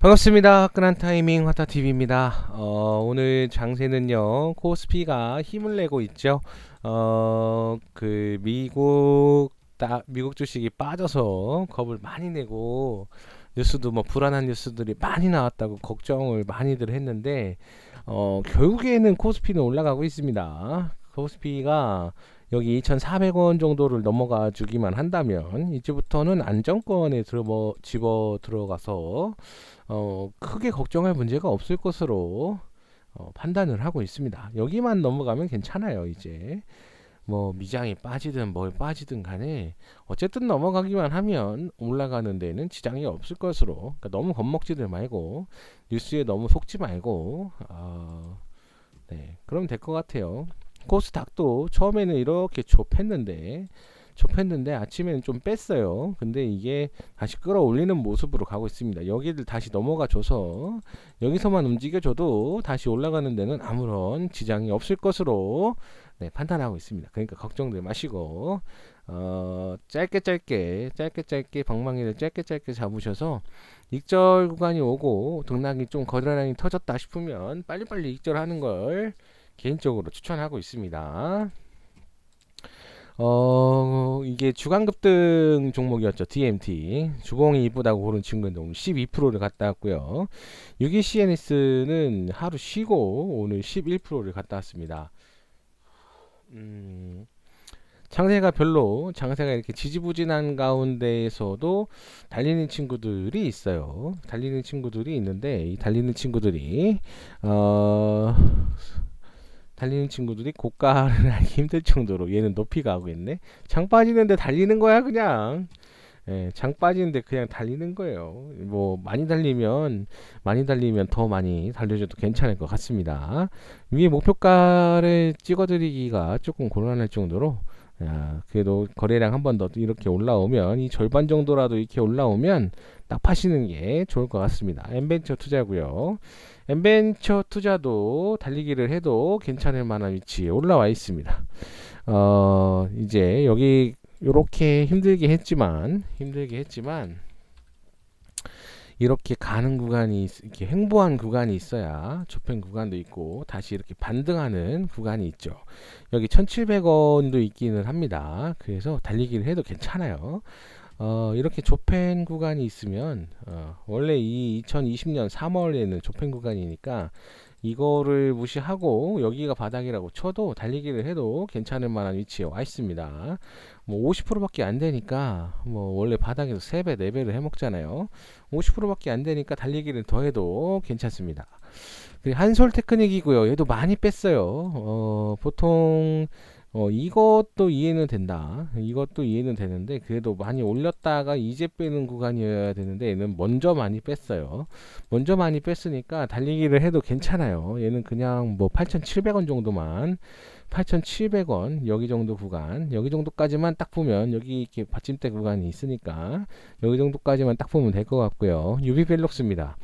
반갑습니다. 끈한 타이밍 화타TV입니다. 어, 오늘 장세는요, 코스피가 힘을 내고 있죠. 어, 그, 미국, 따, 미국 주식이 빠져서 겁을 많이 내고, 뉴스도 뭐 불안한 뉴스들이 많이 나왔다고 걱정을 많이들 했는데, 어, 결국에는 코스피는 올라가고 있습니다. 코스피가 여기 2,400원 정도를 넘어가 주기만 한다면 이제부터는 안정권에 들어 집어 들어가서 어, 크게 걱정할 문제가 없을 것으로 어, 판단을 하고 있습니다. 여기만 넘어가면 괜찮아요. 이제 뭐 미장이 빠지든 뭘 빠지든 간에 어쨌든 넘어가기만 하면 올라가는 데는 지장이 없을 것으로 그러니까 너무 겁먹지들 말고 뉴스에 너무 속지 말고 어, 네 그럼 될 것 같아요. 코스닥도 처음에는 이렇게 좁혔는데 좁혔는데 아침에는 좀 뺐어요. 근데 이게 다시 끌어올리는 모습으로 가고 있습니다. 여기를 다시 넘어가 줘서 여기서만 움직여줘도 다시 올라가는 데는 아무런 지장이 없을 것으로 네, 판단하고 있습니다. 그러니까 걱정들 마시고 어, 짧게 짧게 짧게 짧게 방망이를 짧게 짧게 잡으셔서 익절 구간이 오고 등락이 좀 거래량이 터졌다 싶으면 빨리빨리 익절하는 걸 개인적으로 추천하고 있습니다. 어, 이게 주간급등 종목이었죠. DMT. 주봉이 이쁘다고 고른 친구인데 오늘 12%를 갔다 왔고요. 6위 CNS는 하루 쉬고 오늘 11%를 갔다 왔습니다. 음, 장세가 별로 장세가 이렇게 지지부진한 가운데에서도 달리는 친구들이 있어요. 달리는 친구들이 있는데 이 달리는 친구들이 어 달리는 친구들이 고가를 하기 힘들 정도로 얘는 높이 가고 있네. 장 빠지는데 달리는 거야 그냥. 예, 장 빠지는데 그냥 달리는 거예요. 뭐 많이 달리면 많이 달리면 더 많이 달려줘도 괜찮을 것 같습니다. 위에 목표가를 찍어드리기가 조금 곤란할 정도로 야, 그래도 거래량 한 번 더 이렇게 올라오면 이 절반 정도라도 이렇게 올라오면 딱 파시는 게 좋을 것 같습니다. 엠벤처 투자고요. 엠벤처 투자도 달리기를 해도 괜찮을 만한 위치에 올라와 있습니다. 어, 이제 여기 이렇게 힘들게 했지만 힘들게 했지만 이렇게 가는 구간이 이렇게 횡보한 구간이 있어야 좁힌 구간도 있고 다시 이렇게 반등하는 구간이 있죠. 여기 1,700원도 있기는 합니다. 그래서 달리기를 해도 괜찮아요. 어, 이렇게 좁힌 구간이 있으면 어, 원래 이 2020년 3월에는 좁힌 구간이니까 이거를 무시하고 여기가 바닥이라고 쳐도 달리기를 해도 괜찮을 만한 위치에 와 있습니다. 뭐 50%밖에 안 되니까 뭐 원래 바닥에서 3배, 4배를 해 먹잖아요. 50%밖에 안 되니까 달리기를 더 해도 괜찮습니다. 한솔 테크닉이고요. 얘도 많이 뺐어요. 어, 보통 어, 이것도 이해는 된다. 이것도 이해는 되는데, 그래도 많이 올렸다가 이제 빼는 구간이어야 되는데, 얘는 먼저 많이 뺐어요. 먼저 많이 뺐으니까 달리기를 해도 괜찮아요. 얘는 그냥 뭐 8,700원 정도만, 8,700원, 여기 정도 구간, 여기 정도까지만 딱 보면, 여기 이렇게 받침대 구간이 있으니까, 여기 정도까지만 딱 보면 될 것 같고요. 유비벨록스입니다.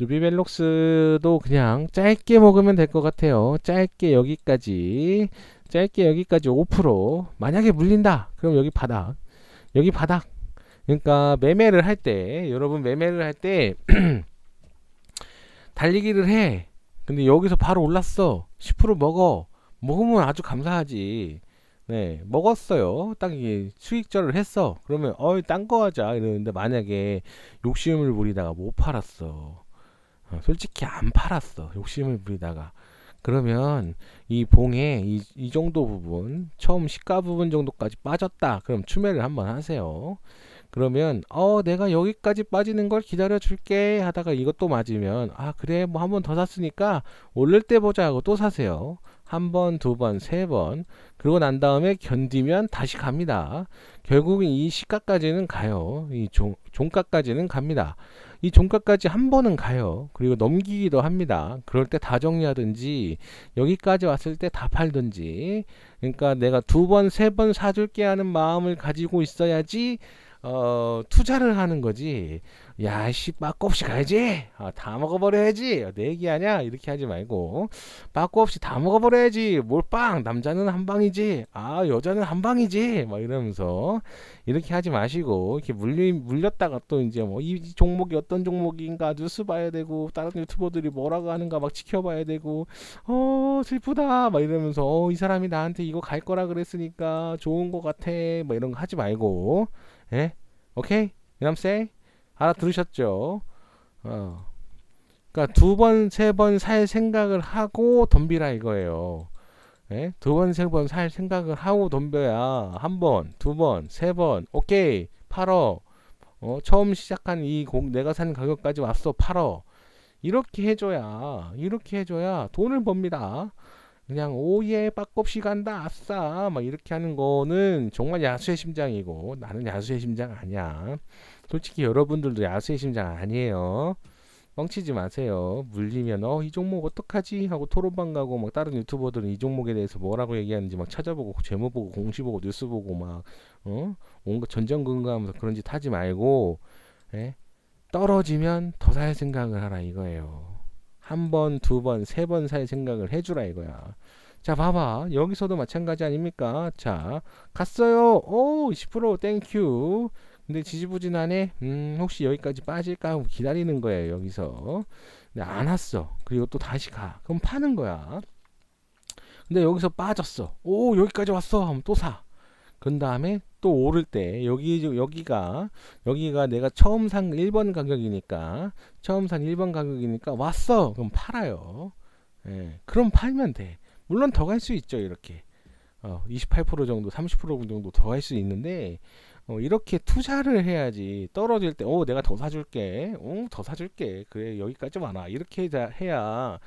유비벨록스도 그냥 짧게 먹으면 될 것 같아요. 짧게 여기까지. 짧게 여기까지 5% 만약에 물린다. 그럼 여기 바닥. 여기 바닥. 그러니까 매매를 할 때 여러분 매매를 할 때 달리기를 해. 근데 여기서 바로 올랐어. 10% 먹어. 먹으면 아주 감사하지. 네 먹었어요. 딱 이게 수익절을 했어. 그러면 어이 딴 거 하자. 이러는데 만약에 욕심을 부리다가 못 팔았어. 어, 솔직히 안 팔았어. 욕심을 부리다가 그러면 이 봉에 이, 이 정도 부분 처음 시가 부분 정도까지 빠졌다 그럼 추매를 한번 하세요 그러면 어 내가 여기까지 빠지는 걸 기다려 줄게 하다가 이것도 맞으면 아 그래 뭐 한 번 더 샀으니까 오를 때 보자 하고 또 사세요 한 번, 두 번, 세 번. 그러고 난 다음에 견디면 다시 갑니다. 결국은 이 시가까지는 가요. 이 종, 종가까지는 갑니다. 이 종가까지 한 번은 가요. 그리고 넘기기도 합니다. 그럴 때 다 정리하든지 여기까지 왔을 때 다 팔든지 그러니까 내가 두 번, 세 번 사줄게 하는 마음을 가지고 있어야지 어, 투자를 하는 거지. 야, 씨, 빠꾸 없이 가야지. 아, 다 먹어버려야지. 내 얘기 아냐? 이렇게 하지 말고. 빠꾸 없이 다 먹어버려야지. 몰빵. 남자는 한 방이지. 아, 여자는 한 방이지. 막 이러면서. 이렇게 하지 마시고. 이렇게 물리, 물렸다가 또 이제 뭐, 이 종목이 어떤 종목인가 뉴스 봐야 되고, 다른 유튜버들이 뭐라고 하는가 막 지켜봐야 되고, 어, 슬프다. 막 이러면서, 어, 이 사람이 나한테 이거 갈 거라 그랬으니까 좋은 거 같아. 뭐 이런 거 하지 말고. 예? 오케이? Saying? 알아들으셨죠? 어. 그러니까 두 번, 세 번 살 생각을 하고 덤비라 이거예요. 예? 두 번, 세 번 살 생각을 하고 덤벼야 한 번, 두 번, 세 번, 오케이, 팔어. 어, 처음 시작한 이 공, 내가 산 가격까지 왔어, 팔어. 이렇게 해줘야, 이렇게 해줘야 돈을 법니다. 그냥 오예 빠껍시 간다 아싸 막 이렇게 하는 거는 정말 야수의 심장이고 나는 야수의 심장 아니야. 솔직히 여러분들도 야수의 심장 아니에요. 뻥치지 마세요. 물리면 어 이 종목 어떡하지? 하고 토론방 가고 막 다른 유튜버들은 이 종목에 대해서 뭐라고 얘기하는지 막 찾아보고 제목 보고 공시 보고 뉴스 보고 막 어? 온갖 전전긍긍하면서 그런 짓 하지 말고 예? 떨어지면 더 살 생각을 하라 이거예요 한 번, 두 번, 세 번 살 생각을 해주라 이거야. 자, 봐봐. 여기서도 마찬가지 아닙니까? 자, 갔어요. 오, 10% 땡큐. 근데 지지부진하네. 음, 혹시 여기까지 빠질까 하고 기다리는 거예요, 여기서. 근데 안 왔어. 그리고 또 다시 가. 그럼 파는 거야. 근데 여기서 빠졌어. 오, 여기까지 왔어. 하면 또 사. 그런 다음에 또 오를 때 여기 여기가 여기가 내가 처음 산 1번 가격이니까 처음 산 1번 가격이니까 왔어. 그럼 팔아요. 예. 그럼 팔면 돼. 물론 더 갈 수 있죠. 이렇게. 어, 28% 정도, 30% 정도 더 갈 수 있는데 어, 이렇게 투자를 해야지 떨어질 때, 어, 내가 더 사줄게, 어, 더 사줄게, 그래 여기까지 와라 이렇게 해야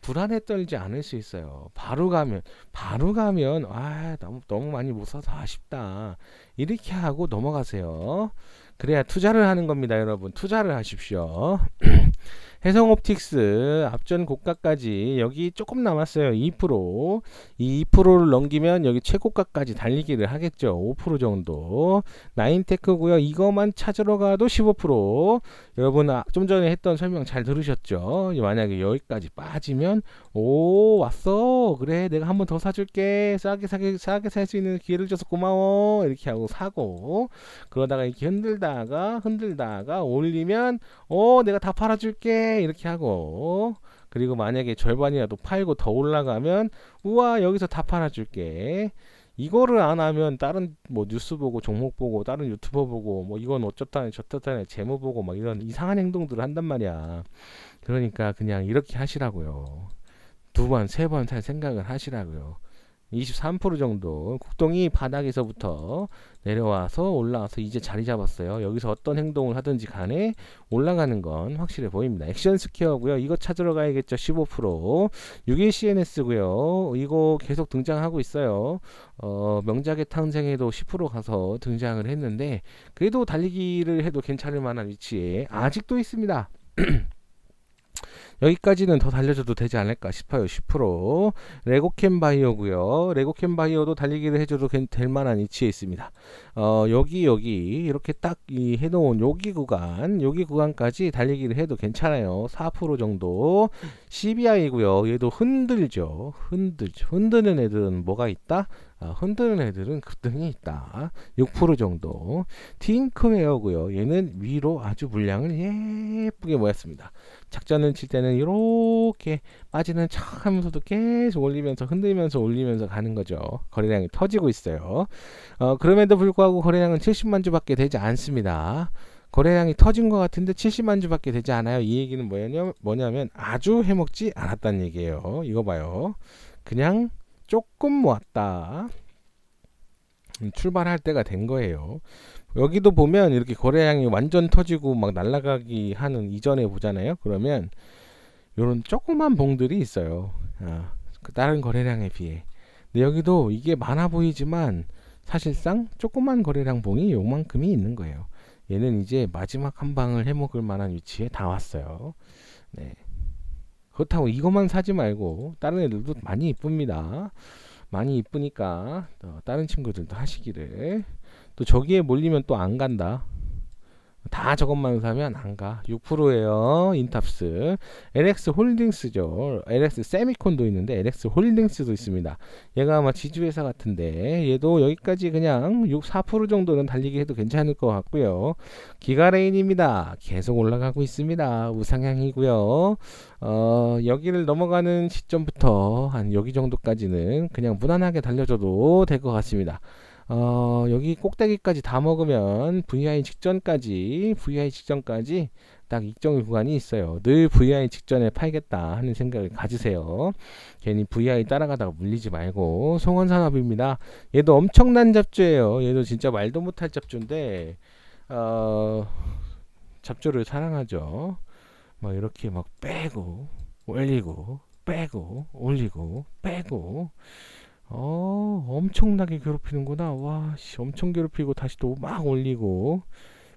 불안에 떨지 않을 수 있어요. 바로 가면 바로 가면 아 너무 너무 많이 못 사서 아쉽다 이렇게 하고 넘어가세요. 그래야 투자를 하는 겁니다, 여러분. 투자를 하십시오. 해성옵틱스 앞전 고가까지 여기 조금 남았어요. 2%. 이 2%를 넘기면 여기 최고가까지 달리기를 하겠죠. 5% 정도. 나인테크고요. 이거만 찾으러 가도 15%. 여러분 아, 좀 전에 했던 설명 잘 들으셨죠? 만약에 여기까지 빠지면 오 왔어. 그래 내가 한 번 더 사줄게. 싸게 싸게 싸게 살 수 있는 기회를 줘서 고마워. 이렇게 하고 사고 그러다가 이렇게 흔들다가 흔들다가 올리면 오 내가 다 팔아줄게. 이렇게 하고 그리고 만약에 절반이라도 팔고 더 올라가면 우와 여기서 다 팔아줄게. 이거를 안 하면 다른 뭐 뉴스 보고 종목 보고 다른 유튜버 보고 뭐 이건 어쩌다네 저쩌다네 재무 보고 막 이런 이상한 행동들을 한단 말이야. 그러니까 그냥 이렇게 하시라고요. 두 번 세 번 살 생각을 하시라고요 23% 정도 국동이 바닥에서부터 내려와서 올라와서 이제 자리 잡았어요. 여기서 어떤 행동을 하든지 간에 올라가는 건 확실해 보입니다. 액션 스퀘어고요. 이거 찾으러 가야겠죠. 15% 6일 CNS고요. 이거 계속 등장하고 있어요. 어, 명작의 탄생에도 10% 가서 등장을 했는데 그래도 달리기를 해도 괜찮을 만한 위치에 아직도 있습니다. 여기까지는 더 달려줘도 되지 않을까 싶어요. 10% 레고캠 바이오고요. 레고캠 바이오도 달리기를 해줘도 될 만한 위치에 있습니다. 어, 여기 여기 이렇게 딱 이 해놓은 여기 구간 여기 구간까지 달리기를 해도 괜찮아요. 4% 정도 CBI고요. 얘도 흔들죠. 흔들죠. 흔드는 애들은 뭐가 있다? 아, 흔드는 애들은 급등이 있다. 6% 정도. 팅크웨어고요. 얘는 위로 아주 물량을 예쁘게 모았습니다. 작전을 칠 때는 이렇게 빠지는 척 하면서도 계속 올리면서 흔들면서 올리면서 가는 거죠. 거래량이 터지고 있어요. 어, 그럼에도 불구하고 거래량은 70만 주밖에 되지 않습니다. 거래량이 터진 것 같은데 70만 주밖에 되지 않아요. 이 얘기는 뭐냐면, 뭐냐면 아주 해먹지 않았다는 얘기예요. 이거 봐요. 그냥 조금 모았다. 음, 출발할 때가 된 거예요. 여기도 보면 이렇게 거래량이 완전 터지고 막 날아가기 하는 이전에 보잖아요. 그러면 이런 조그만 봉들이 있어요. 아, 그 다른 거래량에 비해. 근데 여기도 이게 많아 보이지만 사실상 조그만 거래량 봉이 요만큼이 있는 거예요. 얘는 이제 마지막 한 방을 해먹을 만한 위치에 다 왔어요. 네. 그렇다고 이것만 사지 말고 다른 애들도 많이 이쁩니다. 많이 이쁘니까 어, 다른 친구들도 하시기를 또 저기에 몰리면 또 안 간다. 다 저것만 사면 안 가. 6%예요. 인탑스. LX 홀딩스죠. LX 세미콘도 있는데 LX 홀딩스도 있습니다. 얘가 아마 지주회사 같은데 얘도 여기까지 그냥 6, 4% 정도는 달리기 해도 괜찮을 것 같고요. 기가레인입니다. 계속 올라가고 있습니다. 우상향이고요. 어, 여기를 넘어가는 시점부터 한 여기 정도까지는 그냥 무난하게 달려줘도 될 것 같습니다. 어, 여기 꼭대기까지 다 먹으면 VI 직전까지 VI 직전까지 딱 일정 구간이 있어요. 늘 VI 직전에 팔겠다 하는 생각을 가지세요. 괜히 VI 따라가다가 물리지 말고 송원산업입니다. 얘도 엄청난 잡주예요. 얘도 진짜 말도 못할 잡주인데 어, 잡주를 사랑하죠. 막 이렇게 막 빼고 올리고 빼고 올리고 빼고 어, 엄청나게 괴롭히는구나. 와, 씨, 엄청 괴롭히고 다시 또 막 올리고,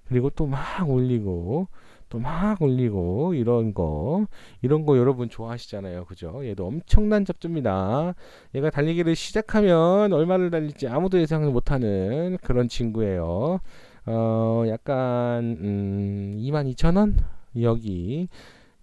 그리고 또 막 올리고, 또 막 올리고, 이런 거. 이런 거 여러분 좋아하시잖아요. 그죠? 얘도 엄청난 잡주입니다. 얘가 달리기를 시작하면 얼마를 달릴지 아무도 예상을 못하는 그런 친구예요. 어, 약간, 음, 22,000원? 여기.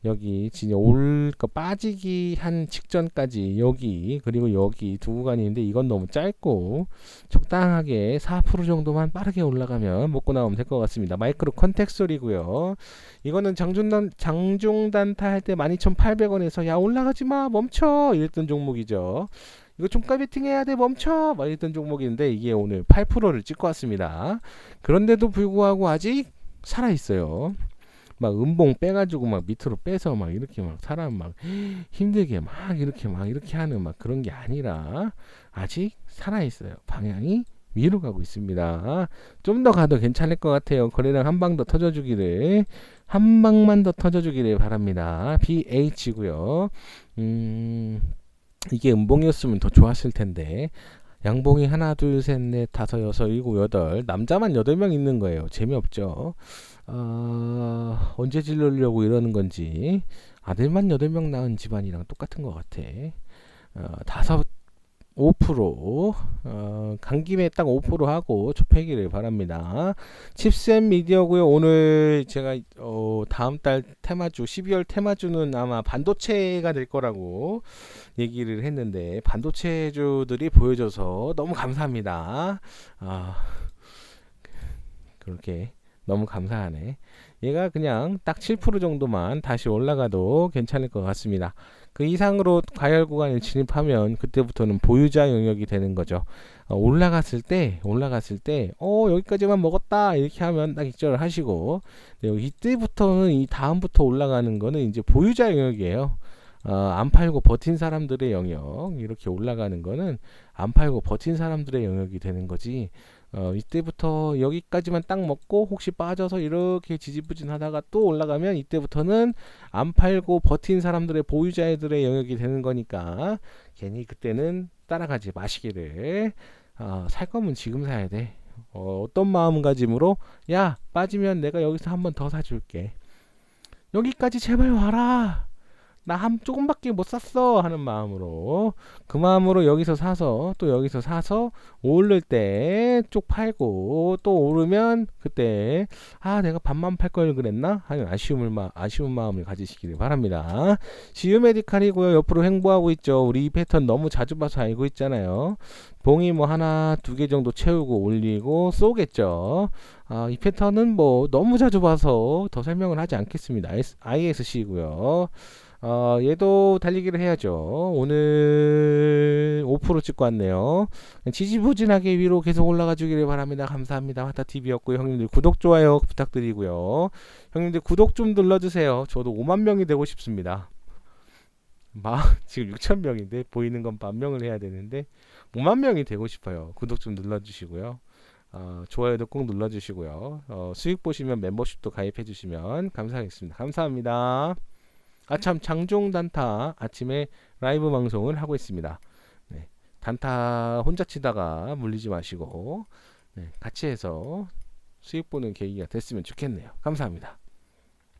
여기 진짜 올거 빠지기 한 직전까지 여기 그리고 여기 두 구간이 있는데 이건 너무 짧고 적당하게 4% 정도만 빠르게 올라가면 먹고 나오면 될 것 같습니다. 마이크로 컨택 소리고요. 이거는 장중단 장중단타 할 때 12,800원에서 야 올라가지 마 멈춰 이랬던 종목이죠. 이거 종가 베팅 해야 돼 멈춰 막 이랬던 종목인데 이게 오늘 8%를 찍고 왔습니다. 그런데도 불구하고 아직 살아 있어요. 막 음봉 빼가지고 막 밑으로 빼서 막 이렇게 막 사람 막 힘들게 막 이렇게 막 이렇게 하는 막 그런 게 아니라 아직 살아 있어요. 방향이 위로 가고 있습니다. 좀 더 가도 괜찮을 것 같아요. 거래량 한 방 더 터져주기를 한 방만 더 터져주기를 바랍니다. BH고요. 음 이게 음봉이었으면 더 좋았을 텐데 양봉이 하나 둘 셋 넷 다섯 여섯 일곱 여덟 남자만 여덟 명 있는 거예요. 재미없죠. 어, 언제 질르려고 이러는 건지 아들만 여덟 명 낳은 집안이랑 똑같은 것 같아. 어, 다섯 5% 어, 간 김에 딱 5% 하고 좁히기를 바랍니다. 칩셋 미디어고요. 오늘 제가 어, 다음 달 테마주 12월 테마주는 아마 반도체가 될 거라고 얘기를 했는데 반도체주들이 보여줘서 너무 감사합니다. 아, 그렇게 너무 감사하네. 얘가 그냥 딱 7% 정도만 다시 올라가도 괜찮을 것 같습니다. 그 이상으로 과열 구간을 진입하면 그때부터는 보유자 영역이 되는 거죠. 어, 올라갔을 때, 올라갔을 때, 어, 여기까지만 먹었다. 이렇게 하면 딱 익절을 하시고, 네, 이때부터는 이 다음부터 올라가는 거는 이제 보유자 영역이에요. 어, 안 팔고 버틴 사람들의 영역. 이렇게 올라가는 거는 안 팔고 버틴 사람들의 영역이 되는 거지. 어, 이때부터 여기까지만 딱 먹고 혹시 빠져서 이렇게 지지부진하다가 또 올라가면 이때부터는 안 팔고 버틴 사람들의 보유자들의 영역이 되는 거니까 괜히 그때는 따라가지 마시기를 어, 살 거면 지금 사야 돼. 어, 어떤 마음가짐으로 야 빠지면 내가 여기서 한 번 더 사줄게. 여기까지 제발 와라. 나 한 조금밖에 못 샀어 하는 마음으로 그 마음으로 여기서 사서 또 여기서 사서 오를 때 쪽 팔고 또 오르면 그때 아 내가 반만 팔 걸 그랬나 하는 아쉬움을 마, 아쉬운 마음을 가지시기를 바랍니다. 시유메디칼이고요 옆으로 횡보하고 있죠. 우리 이 패턴 너무 자주 봐서 알고 있잖아요. 봉이 뭐 하나 두 개 정도 채우고 올리고 쏘겠죠. 아, 이 패턴은 뭐 너무 자주 봐서 더 설명을 하지 않겠습니다. ISC고요. 어, 얘도 달리기를 해야죠. 오늘 5% 찍고 왔네요. 지지부진하게 위로 계속 올라가 주기를 바랍니다. 감사합니다. 화타TV였고요. 형님들 구독, 좋아요 부탁드리고요. 형님들 구독 좀 눌러주세요. 저도 5만 명이 되고 싶습니다. 막 지금 6천 명인데 보이는 건 만 명을 해야 되는데 5만 명이 되고 싶어요. 구독 좀 눌러주시고요. 어, 좋아요도 꼭 눌러주시고요. 어, 수익 보시면 멤버십도 가입해 주시면 감사하겠습니다. 감사합니다. 아참 장종 단타 아침에 라이브 방송을 하고 있습니다. 네, 단타 혼자 치다가 물리지 마시고 네, 같이 해서 수익 보는 계기가 됐으면 좋겠네요. 감사합니다.